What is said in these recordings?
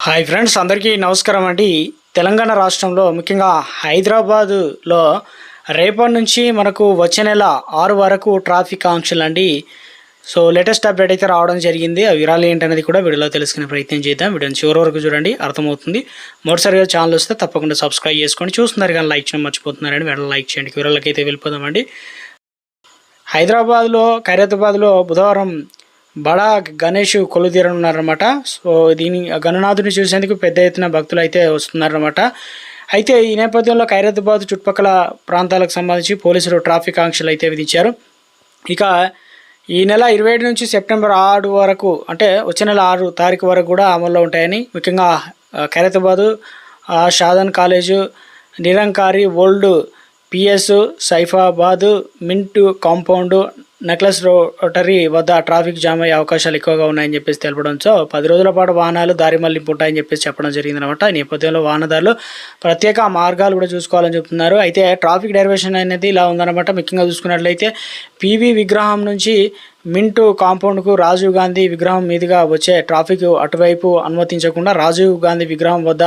Hi friends అందరికీ నమస్కారం అండి. తెలంగాణ రాష్ట్రంలో ముఖ్యంగా హైదరాబాదులో రేపటి నుంచి మనకు వచ్చే నెల ఆరు వరకు ట్రాఫిక్ ఆంక్షలు అండి. సో లేటెస్ట్ అప్డేట్ అయితే రావడం జరిగింది. ఆ వివరాలు ఏంటనేది కూడా వీడియోలో తెలుసుకునే ప్రయత్నం చేద్దాం. వీడియోని చివరి వరకు చూడండి అర్థమవుతుంది. మొదటిసారిగా ఛానల్ వస్తే తప్పకుండా సబ్స్క్రైబ్ చేసుకోండి. చూస్తున్నారు కానీ లైక్ చేయడం మర్చిపోతున్నారని వెంటనే లైక్ చేయండి. వివరాలకైతే అయితే వెళ్ళిపోదామండి. హైదరాబాద్లో ఖైరతాబాద్లో బుధవారం బడా గణేష్ కొలుతీరనున్నారన్నమాట సో దీని గణనాథుని చూసేందుకు పెద్ద ఎత్తున భక్తులు అయితే వస్తున్నారనమాట అయితే ఈ నేపథ్యంలో ఖైరతాబాద్ చుట్టుపక్కల ప్రాంతాలకు సంబంధించి పోలీసులు ట్రాఫిక్ ఆంక్షలు అయితే విధించారు. ఇక ఈ నెల ఇరవై ఏడు నుంచి సెప్టెంబర్ ఆరు వరకు అంటే వచ్చే నెల ఆరు తారీఖు వరకు కూడా అమల్లో ఉంటాయని ముఖ్యంగా ఆ, Khairatabad Shadan college Nirankari old PS Saifabad mint compound necklace rotary వద్ద ట్రాఫిక్ జామ్ అయ్యే అవకాశాలు ఎక్కువగా ఉన్నాయని చెప్పేసి తెలపడంతో పది రోజుల పాటు వాహనాలు దారి మళ్ళింపు ఉంటాయని చెప్పేసి చెప్పడం జరిగింది అనమాట ఈ నేపథ్యంలో వాహనదారులు ప్రత్యేక మార్గాలు కూడా చూసుకోవాలని చెప్తున్నారు. అయితే ట్రాఫిక్ డైవర్షన్ అనేది ఇలా ఉందన్నమాట. ముఖ్యంగా చూసుకున్నట్లయితే పీవీ విగ్రహం నుంచి మింటు కాంపౌండ్కు రాజీవ్ గాంధీ విగ్రహం మీదుగా వచ్చే ట్రాఫిక్ అటువైపు అనుమతించకుండా రాజీవ్ గాంధీ విగ్రహం వద్ద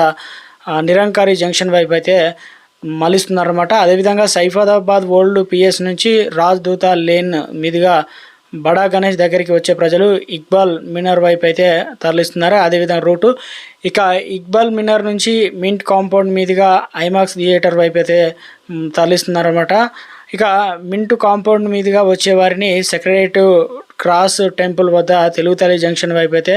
నిరంకారి జంక్షన్ వైపు అయితే మళ్ళిస్తున్నారన్నమాట. అదేవిధంగా సైఫాదాబాద్ ఓల్డ్ పిఎస్ నుంచి రాజ్ దూత లేన్ మీదుగా బడా గణేష్ దగ్గరికి వచ్చే ప్రజలు ఇక్బాల్ మినర్ వైపు అయితే తరలిస్తున్నారు. అదేవిధంగా రూటు ఇక ఇక్బాల్ మినర్ నుంచి మింట్ కాంపౌండ్ మీదుగా ఐమాక్స్ థియేటర్ వైపు అయితే మ్, తరలిస్తున్నారన్నమాట. ఇక మింట్ కాంపౌండ్ మీదుగా వచ్చే వారిని సెక్రటరేట్ క్రాస్ టెంపుల్ వద్ద తెలుగుతల్లి జంక్షన్ వైపు అయితే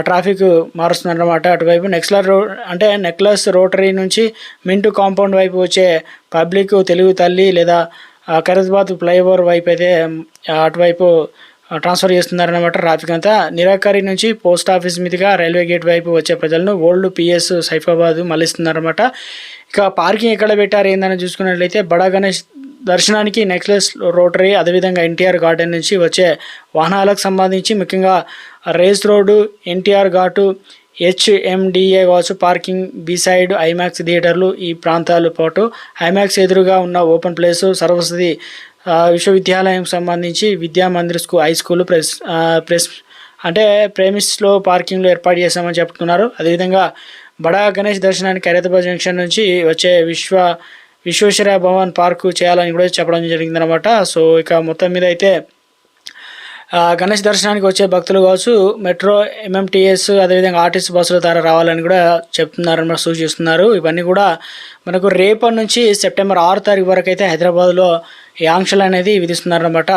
ట్రాఫిక్ మారుస్తుందన్నమాట. అటువైపు నెక్స్లర్ రో అంటే నెక్లెస్ రోటరీ నుంచి మింటు కాంపౌండ్ వైపు వచ్చే పబ్లిక్ తెలుగు తల్లి లేదా ఆ, ఫ్లైఓవర్ వైపు అయితే అటువైపు ట్రాన్స్ఫర్ చేస్తున్నారన్నమాట ట్రాఫిక్ అంతా. నిరాకరి నుంచి పోస్ట్ ఆఫీస్ మీదుగా రైల్వే గేట్ వైపు వచ్చే ప్రజలను ఓల్డ్ పిఎస్ సైఫాబాద్ మళ్ళిస్తున్నారన్నమాట ఇక పార్కింగ్ ఎక్కడ పెట్టారు ఏందని చూసుకున్నట్లయితే బడా గణేష్ దర్శనానికి నెక్లెస్ రోటరీ అదేవిధంగా ఎన్టీఆర్ గార్డెన్ నుంచి వచ్చే వాహనాలకు సంబంధించి ముఖ్యంగా race road NTR Ghat HMDA కావచ్చు పార్కింగ్ బీ సైడ్ ఐమాక్స్ థియేటర్లు ఈ ప్రాంతాలు పాటు. ఐమాక్స్ ఎదురుగా ఉన్న ఓపెన్ ప్లేసు సరస్వతి విశ్వవిద్యాలయం సంబంధించి Vidya Mandir school high school press press అంటే ప్రేమిస్లో పార్కింగ్లో ఏర్పాటు చేశామని చెప్తున్నారు. అదేవిధంగా బడా గణేష్ దర్శనానికి హైదరాబాద్ జంక్షన్ నుంచి వచ్చే విశ్వ విశ్వేశ్వర భవన్ పార్కు చేయాలని కూడా చెప్పడం జరిగిందనమాట సో ఇక మొత్తం మీద అయితే గణేష్ దర్శనానికి వచ్చే భక్తులు కావచ్చు మెట్రో ఎంఎంటీఎస్ అదేవిధంగా ఆర్టీసీ బస్సుల ద్వారా రావాలని కూడా చెప్తున్నారన్నమాట సూచిస్తున్నారు. ఇవన్నీ కూడా మనకు రేపటి నుంచి సెప్టెంబర్ ఆరు తారీఖు వరకు అయితే హైదరాబాద్లో ఈ ఆంక్షలు అనేది విధిస్తున్నారన్నమాట.